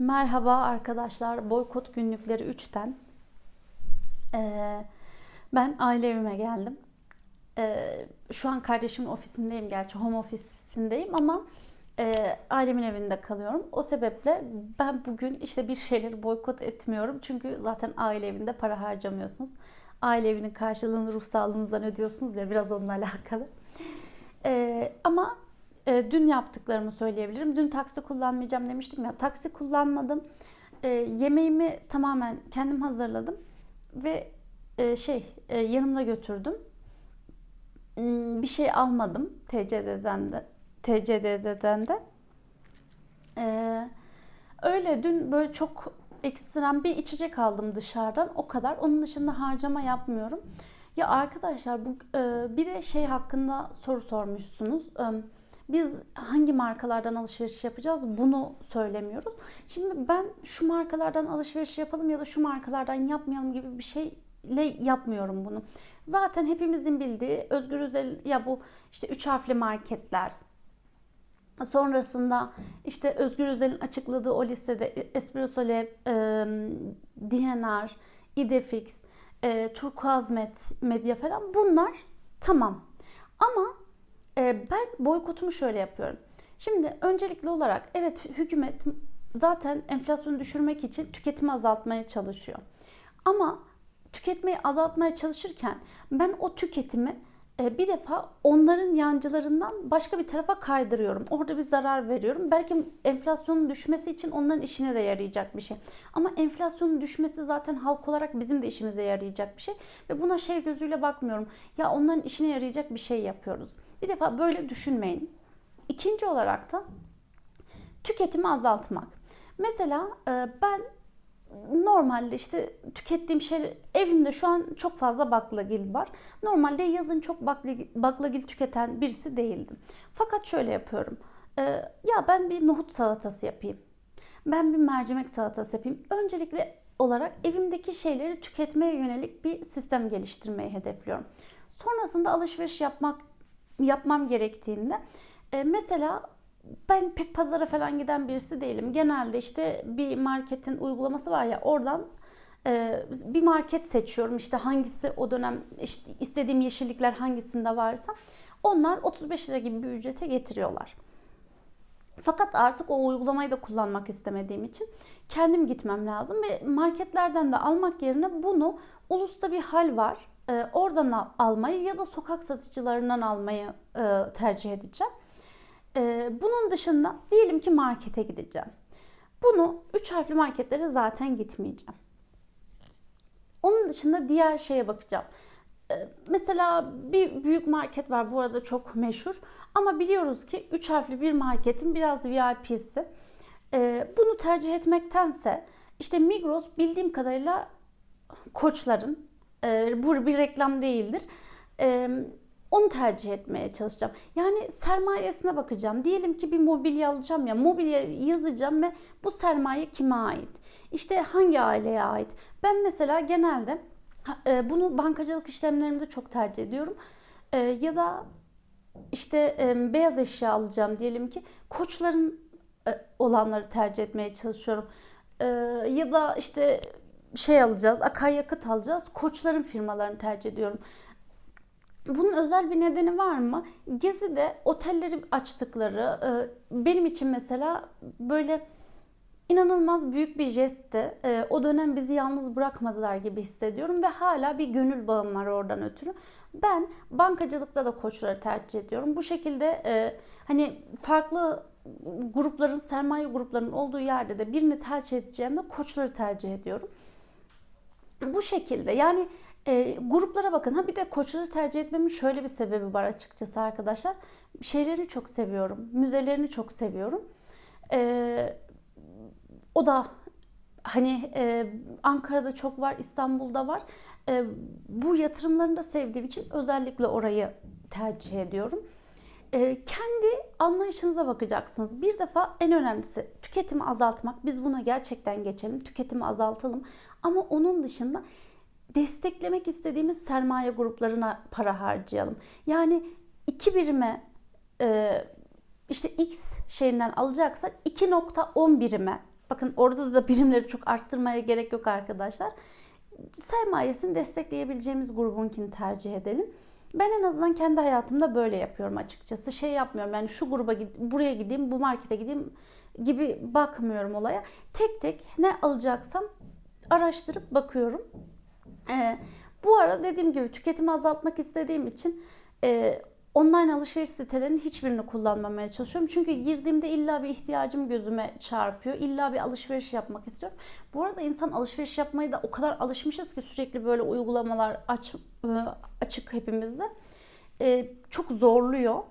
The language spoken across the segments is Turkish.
Merhaba arkadaşlar. Boykot günlükleri 3'ten. Ee, ben aile evime geldim. Ee, şu an kardeşimin ofisindeyim gerçi. Home ofisindeyim ama e, ailemin evinde kalıyorum. O sebeple ben bugün işte bir şeyleri boykot etmiyorum. Çünkü zaten aile evinde para harcamıyorsunuz. Aile evinin karşılığını ruh sağlığınızdan ödüyorsunuz ya biraz onunla alakalı. Ee, ama e, dün yaptıklarımı söyleyebilirim. Dün taksi kullanmayacağım demiştim ya. Taksi kullanmadım. E, yemeğimi tamamen kendim hazırladım ve e, şey e, yanımda götürdüm. Hmm, Bir şey almadım TCD'den de. TCD'den de. E, öyle dün böyle çok ekstrem bir içecek aldım dışarıdan. O kadar. Onun dışında harcama yapmıyorum. Ya arkadaşlar bu e, bir de şey hakkında soru sormuşsunuz. E, biz hangi markalardan alışveriş yapacağız bunu söylemiyoruz. Şimdi ben şu markalardan alışveriş yapalım ya da şu markalardan yapmayalım gibi bir şeyle yapmıyorum bunu. Zaten hepimizin bildiği Özgür Özel ya bu işte üç harfli marketler, Sonrasında işte Özgür Özel'in açıkladığı o listede Espresso Lab, e, DNR, Idefix, e, Turkuaz Med, Medya falan bunlar tamam. Ama ben boykotumu şöyle yapıyorum. Şimdi öncelikli olarak evet hükümet zaten enflasyonu düşürmek için tüketimi azaltmaya çalışıyor. Ama tüketmeyi azaltmaya çalışırken ben o tüketimi bir defa onların yancılarından başka bir tarafa kaydırıyorum. Orada bir zarar veriyorum. Belki enflasyonun düşmesi için onların işine de yarayacak bir şey. Ama enflasyonun düşmesi zaten halk olarak bizim de işimize yarayacak bir şey. Ve buna şey gözüyle bakmıyorum. Ya onların işine yarayacak bir şey yapıyoruz. Bir defa böyle düşünmeyin. İkinci olarak da tüketimi azaltmak. Mesela e, ben normalde işte tükettiğim şey evimde şu an çok fazla baklagil var. Normalde yazın çok baklagil, tüketen birisi değildim. Fakat şöyle yapıyorum. Ee, ya ben bir nohut salatası yapayım. Ben bir mercimek salatası yapayım. Öncelikle olarak evimdeki şeyleri tüketmeye yönelik bir sistem geliştirmeyi hedefliyorum. Sonrasında alışveriş yapmak yapmam gerektiğinde e, mesela ben pek pazara falan giden birisi değilim. Genelde işte bir marketin uygulaması var ya oradan e, bir market seçiyorum. İşte hangisi o dönem işte istediğim yeşillikler hangisinde varsa onlar 35 lira gibi bir ücrete getiriyorlar. Fakat artık o uygulamayı da kullanmak istemediğim için kendim gitmem lazım ve marketlerden de almak yerine bunu ulusta bir hal var. E, oradan almayı ya da sokak satıcılarından almayı e, tercih edeceğim. Ee, bunun dışında diyelim ki markete gideceğim. Bunu üç harfli marketlere zaten gitmeyeceğim. Onun dışında diğer şeye bakacağım. Ee, mesela bir büyük market var bu arada çok meşhur. Ama biliyoruz ki üç harfli bir marketin biraz VIP'si. Ee, bunu tercih etmektense işte Migros bildiğim kadarıyla koçların, e, bu bir reklam değildir. Onu tercih etmeye çalışacağım. Yani sermayesine bakacağım. Diyelim ki bir mobilya alacağım ya. Mobilya yazacağım ve bu sermaye kime ait? İşte hangi aileye ait? Ben mesela genelde e, bunu bankacılık işlemlerimde çok tercih ediyorum. E, ya da işte e, beyaz eşya alacağım diyelim ki koçların olanları tercih etmeye çalışıyorum. Ya da işte şey alacağız, akaryakıt alacağız. Koçların firmalarını tercih ediyorum. Bunun özel bir nedeni var mı? Gezi'de otelleri açtıkları e, benim için mesela böyle inanılmaz büyük bir jestti. E, o dönem bizi yalnız bırakmadılar gibi hissediyorum ve hala bir gönül bağım var oradan ötürü. Ben bankacılıkta da koçları tercih ediyorum. Bu şekilde e, hani farklı grupların, sermaye gruplarının olduğu yerde de birini tercih edeceğimde koçları tercih ediyorum. Bu şekilde yani e, gruplara bakın. Ha bir de koçları tercih etmemin şöyle bir sebebi var açıkçası arkadaşlar. Şeylerini çok seviyorum. Müzelerini çok seviyorum. E, o da hani e, Ankara'da çok var, İstanbul'da var. E, bu yatırımlarını da sevdiğim için özellikle orayı tercih ediyorum. E, kendi anlayışınıza bakacaksınız. Bir defa en önemlisi tüketimi azaltmak. Biz buna gerçekten geçelim. Tüketimi azaltalım. Ama onun dışında desteklemek istediğimiz sermaye gruplarına para harcayalım. Yani iki birime e, işte X şeyinden alacaksak 2.10 birime bakın orada da birimleri çok arttırmaya gerek yok arkadaşlar. Sermayesini destekleyebileceğimiz grubunkini tercih edelim. Ben en azından kendi hayatımda böyle yapıyorum açıkçası. Şey yapmıyorum yani şu gruba buraya gideyim, bu markete gideyim gibi bakmıyorum olaya. Tek tek ne alacaksam araştırıp bakıyorum. Ee, bu arada dediğim gibi tüketimi azaltmak istediğim için e, online alışveriş sitelerinin hiçbirini kullanmamaya çalışıyorum. Çünkü girdiğimde illa bir ihtiyacım gözüme çarpıyor. İlla bir alışveriş yapmak istiyorum. Bu arada insan alışveriş yapmayı da o kadar alışmışız ki sürekli böyle uygulamalar aç, e, açık hepimizde. E, çok zorluyor.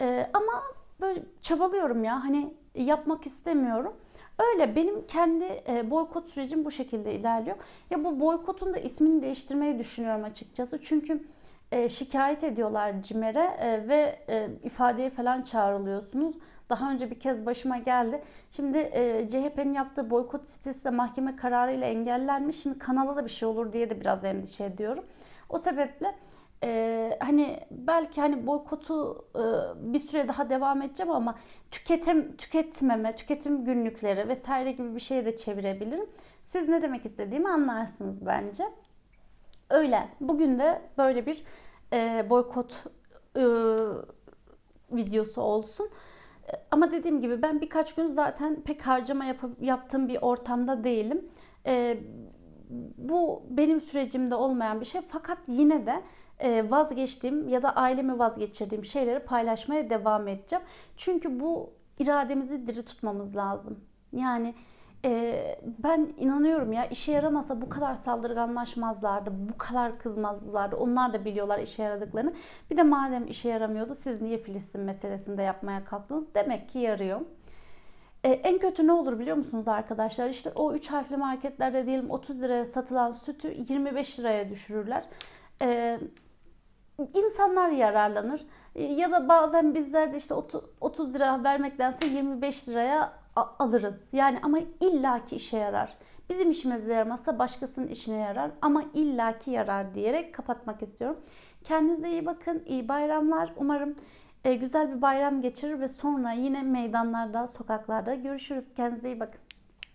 E, ama böyle çabalıyorum ya hani yapmak istemiyorum. Öyle benim kendi e, boykot sürecim bu şekilde ilerliyor. Ya bu boykotun da ismini değiştirmeyi düşünüyorum açıkçası. Çünkü e, şikayet ediyorlar CİMER'e e, ve ifadeye falan çağrılıyorsunuz. Daha önce bir kez başıma geldi. Şimdi CHP'nin yaptığı boykot sitesi de mahkeme kararıyla engellenmiş. Şimdi kanala da bir şey olur diye de biraz endişe ediyorum. O sebeple e, hani belki hani boykotu e, bir süre daha devam edeceğim ama tüketim tüketmeme, tüketim günlükleri vesaire gibi bir şeye de çevirebilirim. Siz ne demek istediğimi anlarsınız bence. Öyle. Bugün de böyle bir e, boykot e, videosu olsun. Ama dediğim gibi ben birkaç gün zaten pek harcama yap- yaptığım bir ortamda değilim. E, bu benim sürecimde olmayan bir şey fakat yine de vazgeçtiğim ya da ailemi vazgeçirdiğim şeyleri paylaşmaya devam edeceğim. Çünkü bu irademizi diri tutmamız lazım. Yani e, ben inanıyorum ya işe yaramasa bu kadar saldırganlaşmazlardı, bu kadar kızmazlardı. Onlar da biliyorlar işe yaradıklarını. Bir de madem işe yaramıyordu siz niye Filistin meselesinde yapmaya kalktınız? Demek ki yarıyor. E, en kötü ne olur biliyor musunuz arkadaşlar? İşte o 3 harfli marketlerde diyelim 30 liraya satılan sütü 25 liraya düşürürler. E, insanlar yararlanır. E, ya da bazen bizler de işte 30 lira vermektense 25 liraya alırız. Yani ama illaki işe yarar. Bizim işimize yaramazsa başkasının işine yarar ama illaki yarar diyerek kapatmak istiyorum. Kendinize iyi bakın. İyi bayramlar. Umarım e, güzel bir bayram geçirir ve sonra yine meydanlarda, sokaklarda görüşürüz. Kendinize iyi bakın.